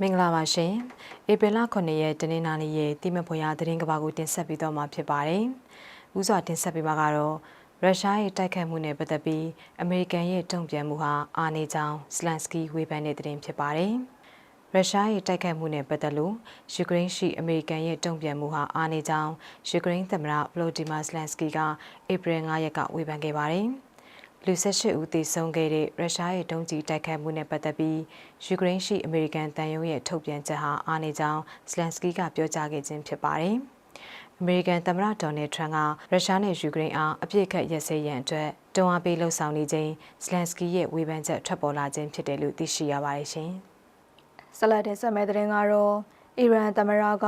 မင်္ဂလာပါရှင်ဧပြီလ9ရက်တနင်္လာနေ့ရဲ့တိမဖွေရသတင်းကဘာကိုတင်ဆက်ပေးတော့မှာဖြစ်ပါတယ်။ဦးစွာတင်ဆက်ပေးမှာကတော့ရုရှားရဲ့တိုက်ခတ်မှုနဲ့ပတ်သက်ပြီးအမေရိကန်ရဲ့တုံ့ပြန်မှုဟာအာနေကြောင်စလန်စကီဝေဖန်တဲ့သတင်းဖြစ်ပါတယ်။ရုရှားရဲ့တိုက်ခတ်မှုနဲ့ပတ်သက်လို့ယူကရိန်းရှိအမေရိကန်ရဲ့တုံ့ပြန်မှုဟာအာနေကြောင်ယူကရိန်းသမ္မတဗလိုဒီမာဇလန်စကီကဧပြီ9ရက်ကဝေဖန်ခဲ့ပါတယ်။ လူ၁၈ဦးသေဆုံးခဲ့တဲ့ရုရှားရဲ့ဒုံးကျည်တိုက်ခိုက်မှုနဲ့ပတ်သက်ပြီးယူကရိန်းရှိအမေရိကန်တန်ယုံရဲ့ထုတ်ပြန်ချက်ဟာအားနေကြောင်းဇလန်စကီကပြောကြားခဲ့ခြင်းဖြစ်ပါတယ်။အမေရိကန်သမ္မတဒေါ်နယ်ထရန့်ကရုရှားနဲ့ယူကရိန်းအားအပြစ်ခတ်ရက်စဲရန်အတွက်တွန်းအားပေးလှုံ့ဆော်နေခြင်းဇလန်စကီရဲ့ဝေဖန်ချက်ထွက်ပေါ်လာခြင်းဖြစ်တယ်လို့သိရှိရပါတယ်ရှင်။ဆလတ်တဲ့ဆက်မဲ့တဲ့ရင်ကတော့အီရန်သမ္မတက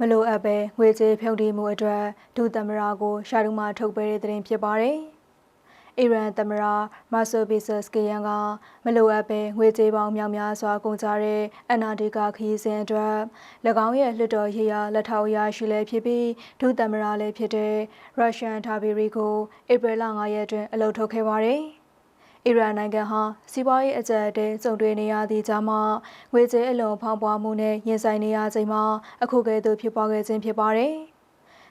မလိုအပ်ပဲငွေကြေးဖြုတ်တီးမှုအတွက်ဒုသမ္မတကိုရှာဒူမာထုတ်ပေးတဲ့တဲ့ရင်ဖြစ်ပါတယ်။ အီရန်သမ္မတမာဆိုဘီဆစကီယန်ကမလိုအပ်ပဲငွေကြေးပေါင်းများများစွာကုန်ကြတဲ့ NRD ကခရီးစဉ်အတွက်၎င်းရဲ့လွှတ်တော်ရေးရာလက်ထောက်အရာရှိလည်းဖြစ်ပြီးဒုသမ္မတလည်းဖြစ်တဲ့ရုရှားဒါဘီရီကိုဧပြီလ9ရက်တွင်အလုပ်ထုတ်ခဲ့ပါတယ်။အီရန်နိုင်ငံဟာစီးပွားရေးအကြက်အတဲစုံတွေ့နေရသည့်ကြားမှာငွေကြေးအလွန်ဖောင်းပွားမှုနဲ့ရင်ဆိုင်နေရချိန်မှာအခုကဲ့သို့ဖြစ်ပေါ်ခဲ့ခြင်းဖြစ်ပါတယ်။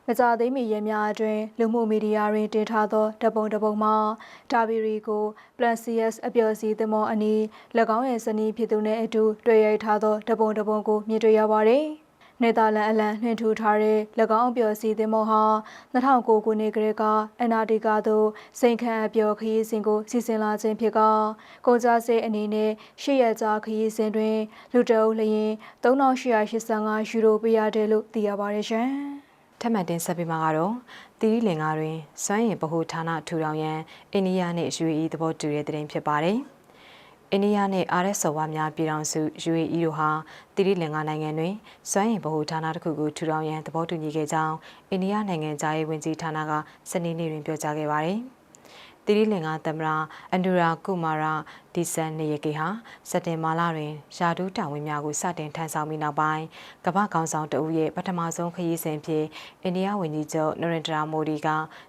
မကြသေးမီရက်များအတွင်းလူမှုမီဒီယာတွင်တင်ထားသောဓပုံဓပုံမှာဒါဘီရီကိုပလန်စီယက်အပျော်စီသမောအနီး၎င်းရဲ့ဇနီးဖြစ်သူနဲ့အတူတွေ့ရိုက်ထားသောဓပုံဓပုံကိုမြင်တွေ့ရပါတယ်။နေသာလန်အလံနှင်ထူထားတဲ့၎င်းအပျော်စီသမောဟာ2009ခုနှစ်ကလေးက NRD ကသို့စိန်ခံအပျော်ခရီးစဉ်ကိုစီစဉ်လာခြင်းဖြစ်ကကုန်ကြစေအနေနဲ့ရှေ့ရကြာခရီးစဉ်တွင်လူတအုပ်လျင်3885ယူရိုပေးရတယ်လို့သိရပါတယ်ရှင်။ထ ပ်မံတင်ဆက်ပေးမှာကတော့တီရီလင်္ကာတွင်စွမ်းရည်ဗဟုဌာနထူထောင်ရန်အိန္ဒိယနှင့် UAE သဘောတူတဲ့တင်ဖြစ်ပါတယ်။အိန္ဒိယနှင့် RS ဆော်ဝါများပြည်ထောင်စု UAE တို့ဟာတီရီလင်္ကာနိုင်ငံတွင်စွမ်းရည်ဗဟုဌာနတစ်ခုကိုထူထောင်ရန်သဘောတူညီခဲ့ကြောင်းအိန္ဒိယနိုင်ငံသားရေးဝန်ကြီးဌာနကစနေနေ့တွင်ပြောကြားခဲ့ပါတယ်။ တိရိလင်္ကာသမ္မတအန်ဒူရာကုမာရာဒီဆန်နေရကေဟာစက်တင်ဘာလတွင်ယာဒူးတာဝန်များကိုစတင်ထမ်းဆောင်ပြီးနောက်ပိုင်းကမ္ဘာကောင်ဆောင်တအုပ်ရဲ့ပထမဆုံးခရီးစဉ်ဖြစ်အိန္ဒိယဝန်ကြီးချုပ်နရင်ဒရာမိုဒီက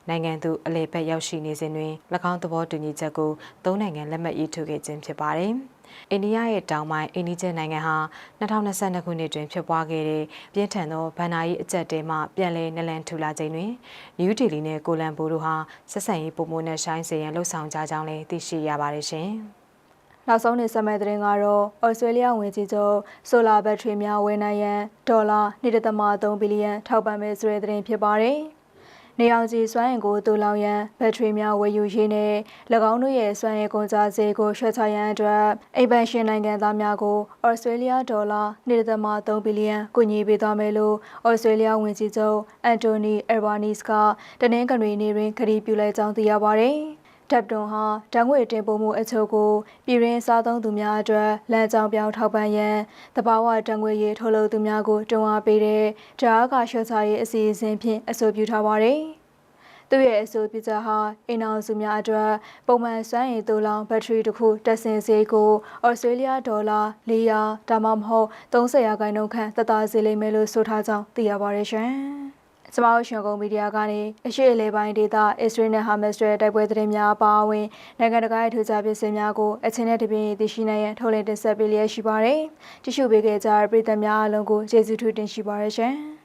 နိုင်ငံသူအလေဘက်ရောက်ရှိနေစဉ်တွင်၎င်းသဘောတူညီချက်ကိုသုံးနိုင်ငံလက်မှတ်ရေးထိုးခဲ့ခြင်းဖြစ်ပါတယ်။ အိန္ဒိယရဲ့တောင်ပိုင်းအိန္ဒိယနိုင်ငံဟာ2022ခုနှစ်တွင်ဖြစ်ပွားခဲ့တဲ့ပြင်းထန်သောဗန်နာရေးအကြက်တဲမှပြန်လည်နလန်ထူလာခြင်းတွင်နယူးဒေလီနှင့်ကိုလံဘိုတို့ဟာဆက်ဆံရေးပုံမနဲ့ရှိုင်းစေရန်လှုံ့ဆော်ကြကြောင်းလည်းသိရှိရပါတယ်ရှင်။နောက်ဆုံးနေဆက်မဲ့တဲ့ကတော့ဩစတြေးလျဝင်ကြီးချုပ်ဆိုလာဘက်ထရီများဝယ်နိုင်ရန်ဒေါ်လာ1.3ဘီလီယံထောက်ပံ့မယ်ဆိုတဲ့သတင်းဖြစ်ပါတယ်။ နေအောင်ကြီးစွမ်းအင်ကိုတူလောင်ရန်ဘက်ထရီများဝယ်ယူရေးနဲ့၎င်းတို့ရဲ့စွမ်းအင်ကုန်ကြစည်ကိုရွှေ့ချရန်အတွက်အိမ်ပန်ရှင်နိုင်ငံသားများကိုဩစတြေးလျဒေါ်လာ1.3ဘီလီယံကူညီပေးသွားမယ်လို့ဩစတြေးလျဝန်ကြီးချုပ်အန်တိုနီအယ်ဘာနီစ်ကတနင်္ဂနွေနေ့တွင်ခရီးပြုလိုက်ကြောင်းသိရပါဗျ။တ ပ်တွန်ဟာဓာတ်ငွေတင်ပို့မှုအချို့ကိုပြည်ရင်းစားသုံးသူများအတွက်လမ်းကြောင်းပြောင်းထောက်ပံ့ရန်တဘာဝဓာတ်ငွေရေးထုတ်လုပ်သူများကိုတွန်းအားပေးတဲ့ဓာတ်ကရှော့ချရေးအစီအစဉ်ဖြင့်အဆိုပြုထားပါတယ်။သူရဲ့အဆိုပြုချက်ဟာအင်အောင်စုများအတွက်ပုံမှန်စွမ်းရည်တူလောင်ဘက်ထရီတစ်ခုတက်ဆင်စေကိုဩစတြေးလျဒေါ်လာ400ဒါမှမဟုတ်30ရာခိုင်နှုန်းခန့်သက်သာစေလိမ့်မယ်လို့ဆိုထားကြောင်းသိရပါတယ်ရှင်။ ကျမတို့ရှင်ကုန်မီဒီယာကနေအရှိအလဲပိုင်းဒေသအစ္စရေးနဲ့ဟာမတ်စ်ရဲ့တိုက်ပွဲသတင်းများအပါအဝင်နိုင်ငံတကာရဲ့ထူးခြားပစ္စည်းများကိုအချင်းနဲ့တပြင်းသိရှိနိုင်ရန်ထုတ်လင်းတင်ဆက်ပေးလျက်ရှိပါတယ်။တ िश ုပေးခဲ့ကြတဲ့ပရိသတ်များအားလုံးကိုကျေးဇူးထူးတင်ရှိပါရရှင်။